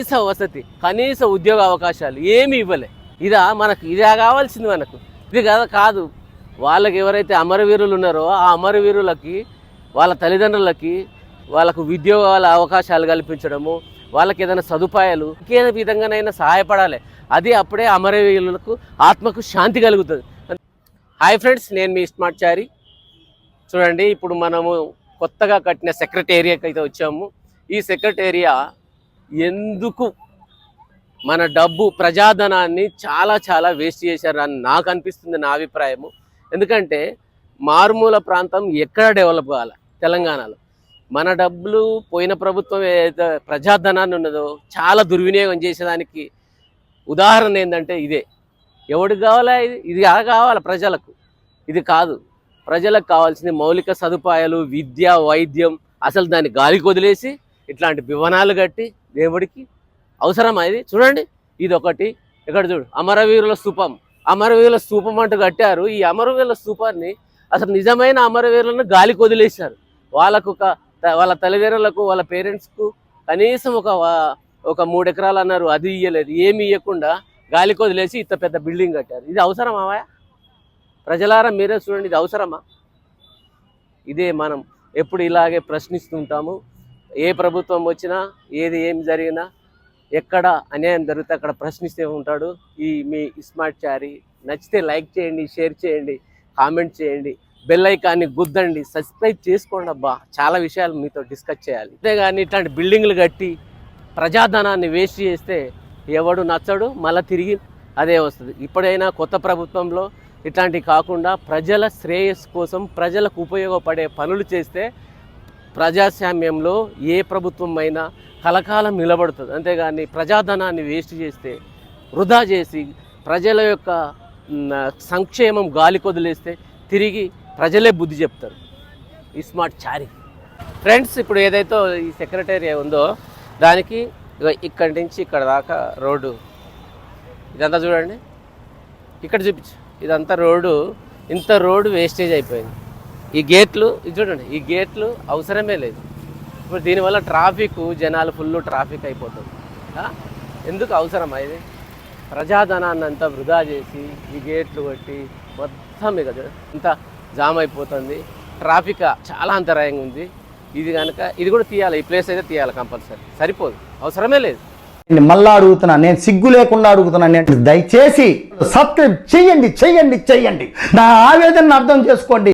కనీస వసతి కనీస ఉద్యోగ అవకాశాలు ఏమి ఇవ్వలే. ఇదా మనకు ఇదే కావాల్సింది మనకు. ఇది కదా కాదు. వాళ్ళకి ఎవరైతే అమరవీరులు ఉన్నారో ఆ అమరవీరులకి వాళ్ళ తల్లిదండ్రులకి వాళ్ళకు ఉద్యోగాల అవకాశాలు కల్పించడము వాళ్ళకి ఏదైనా సదుపాయాలు ఇంకే విధంగానైనా సహాయపడాలి. అది అప్పుడే అమరవీరులకు ఆత్మకు శాంతి కలుగుతుంది. హాయ్ ఫ్రెండ్స్ నేను మీ స్మార్ట్ చారి. చూడండి ఇప్పుడు మనము కొత్తగా కట్టిన సెక్రటేరియాకి అయితే వచ్చాము. ఈ సెక్రటేరియా ఎందుకు మన డబ్బు ప్రజాధనాన్ని చాలా చాలా వేస్ట్ చేశారని నాకు అనిపిస్తుంది నా అభిప్రాయము. ఎందుకంటే మారుమూల ప్రాంతం ఎక్కడ డెవలప్ కావాలి తెలంగాణలో. మన డబ్బులు పోయిన ప్రభుత్వం ఏదైతే ప్రజాధనాన్ని ఉన్నదో చాలా దుర్వినియోగం చేసేదానికి ఉదాహరణ ఏంటంటే ఇదే. ఎవడికి కావాలా ఇది? ఇది కావాలి ప్రజలకు? ఇది కాదు. ప్రజలకు కావాల్సిన మౌలిక సదుపాయాలు విద్య వైద్యం అసలు దాన్ని గాలికి వదిలేసి ఇట్లాంటి వివనాలు కట్టి దేవుడికి అవసరమా ఇది చూడండి ఇది ఒకటి ఇక్కడ చూడు అమరవీరుల స్థూపం. అమరవీరుల స్థూపం అంటూ కట్టారు. ఈ అమరవీరుల స్థూపాన్ని అసలు నిజమైన అమరవీరులను గాలికి వదిలేశారు వాళ్ళకు ఒక వాళ్ళ తల్లిదండ్రులకు వాళ్ళ పేరెంట్స్కు కనీసం ఒక ఒక మూడు ఎకరాలు అన్నారు. అది ఇయ్యలేదు. ఏమి ఇవ్వకుండా గాలికి వదిలేసి ఇంత పెద్ద బిల్డింగ్ కట్టారు. ఇది అవసరమా ప్రజలారా మీరే చూడండి ఇది అవసరమా? ఇదే మనం ఎప్పుడు ఇలాగే ప్రశ్నిస్తుంటాము. ఏ ప్రభుత్వం వచ్చినా ఏది ఏం జరిగినా ఎక్కడ అన్యాయం జరిగితే అక్కడ ప్రశ్నిస్తూ ఉంటాడు. ఈ మీ స్మార్ట్ చారి నచ్చితే లైక్ చేయండి షేర్ చేయండి కామెంట్ చేయండి బెల్ ఐకాన్ని గుద్దండి సబ్స్క్రైబ్ చేసుకోండి అబ్బా. చాలా విషయాలు మీతో డిస్కస్ చేయాలి. అంతేగాని ఇట్లాంటి బిల్డింగ్లు కట్టి ప్రజాధనాన్ని వేస్ట్ చేస్తే ఎవడు నచ్చడు మళ్ళీ తిరిగి అదే వస్తుంది. ఇప్పుడైనా కొత్త ప్రభుత్వంలో ఇట్లాంటివి కాకుండా ప్రజల శ్రేయస్సు కోసం ప్రజలకు ఉపయోగపడే పనులు చేస్తే ప్రజాస్వామ్యంలో ఏ ప్రభుత్వం అయినా కలకాలం నిలబడుతుంది. అంతేగాని ప్రజాధనాన్ని వేస్ట్ చేస్తే వృధా చేసి ప్రజల యొక్క సంక్షేమం గాలి కొదిలేస్తే తిరిగి ప్రజలే బుద్ధి చెప్తారు. ఈ స్మార్ట్ చారి. ఫ్రెండ్స్ ఇప్పుడు ఏదైతే ఈ సెక్రటేరియా ఉందో దానికి ఇక్కడి నుంచి ఇక్కడ దాకా రోడ్డు. ఇదంతా చూడండి. ఇక్కడ చూపించు. ఇదంతా రోడ్డు. ఇంత రోడ్డు వేస్టేజ్ అయిపోయింది. ఈ గేట్లు ఇది చూడండి ఈ గేట్లు అవసరమే లేదు. ఇప్పుడు దీనివల్ల ట్రాఫిక్ జనాలు ఫుల్ ట్రాఫిక్ అయిపోతుంది. ఎందుకు అవసరం ఇది? ప్రజాధనాన్ని అంతా వృధా చేసి ఈ గేట్లు కొట్టి మొత్తం ఇక ఇంత జామ్ అయిపోతుంది. ట్రాఫిక్ చాలా అంతరాయంగా ఉంది. ఇది కనుక ఇది కూడా తీయాలి ఈ ప్లేస్ అయితే తీయాలి కంపల్సరీ. సరిపోదు అవసరమే లేదు. మళ్ళా అడుగుతున్నా నేను సిగ్గు లేకుండా అడుగుతున్నా నేను దయచేసి సబ్స్క్రైబ్ చెయ్యండి చెయ్యండి చెయ్యండి నా ఆవేదనను అర్థం చేసుకోండి.